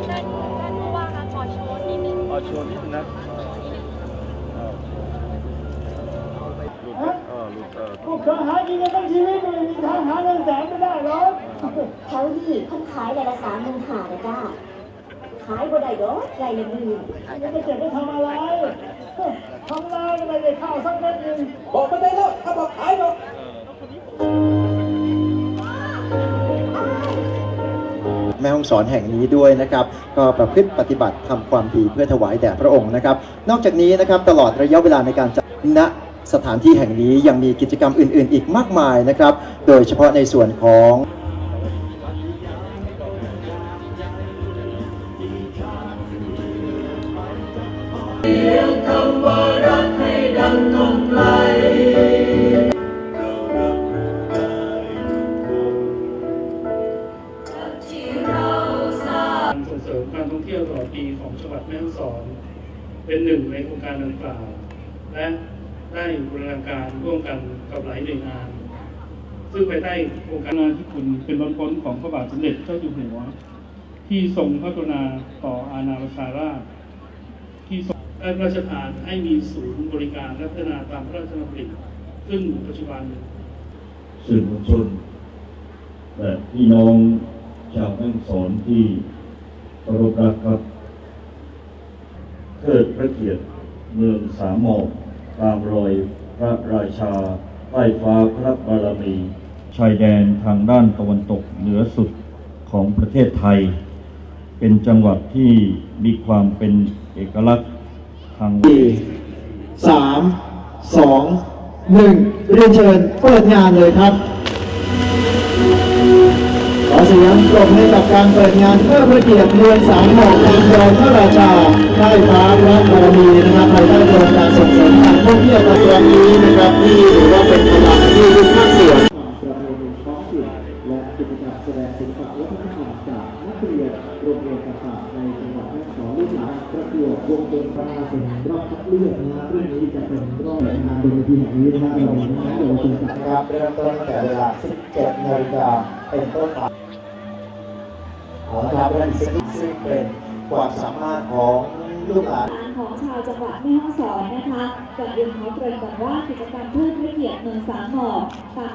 ขูขอชว์นิดนึงลูกค้าหากินกันทั้งชีวิตไม่มีทางหาเงินแสนไม่ได้หรอกเขาที่ท่าขายแต่ละสามหมื่นหาเลยจ้าขายบ่ได้ดอกไรละหมื่นแล้วไปเจ็บไปทำอะไรทำลายอะไรเลข้าวสักเม็ดหนึ่งบอกไม่ได้ แม่ห้องสอนแห่งนี้ด้วยนะครับ ก็ประพฤติปฏิบัติทำความดีเพื่อถวายแด่พระองค์นะครับ นอกจากนี้นะครับตลอดระยะเวลาในการจัดณสถานที่แห่งนี้ยังมีกิจกรรมอื่น ๆ อีกมากมายนะครับ โดยเฉพาะในส่วนของก องเที่ยวตลอปีของจังหวัดแม่ฮ่องสอน เป็นหนึ่งในโครงการดังกล่าว และได้บรณาการร่วมกันกับหลายหน่วยงาน ซึ่งภายใต้โครงการงานที่คุณเป็นล้นพ้นของพระบาทสมเด็จเจ้าอยู่หัว ที่ทรงพระกรุณาต่ออาณาประชาราชที่ทรงได้พระราชทานให้มีศูนย์บริการและพัฒนาตามพระราชดำริซึ่งปัจจุบันสื่อมวลชนและพี่น้องชาวแม่ฮ่องสอนที่ เคารพรักครับเทิดพระเกียรติเมืองสามหมอกตามรอยพระราชาใต้ฟ้าพระบารมี ชายแดนทางด้านตะวันตกเหนือสุดของประเทศไทย เป็นจังหวัดที่มีความเป็นเอกลักษณ์ทางสามสองหนึ่งเรียนเชิญเปิดงานเลยครับ เสียงปรบให้กับการเปิดงานเพื่อพระเกียรติเมืองสามหมอกตามรอยพระราชาใต้ฟ้าพระบารมีนะครับภายใต้โครงการส่งเสริมการท่องเที่ยวในครั้งนี้นะครับที่ถือว่าเป็นพลังที่ทุกภาคส่วนประเพณีท้องถิ่นและกิจกรรมแสดงศิลปะวัฒนธรรมจากนักเรียนโรงเรียนต่างๆในจังหวัดแม่ฮ่องสอนลูกหลานประกวดวงดนตรีเป็นรอบคัดเลือกนะฮะเรื่องนี้จะเป็นรอบงานบนเวทีแห่งนี้นะครับเรามีน้องเยาวชนจากนะครับเริ่มต้นตั้งแต่เวลา 17นาฬิกาเป็นต้นไป ขอาละครับและอีกสักนิดซึ่งเป็นความสามารถของลูกหลานของชาวจังหวัดแม่ฮ่องสอนนะคะก่อนอื่นขอเกริ่นก่อนว่ากิจกรรมเพื่อพระเกียรติเมืองสามหมอกตาม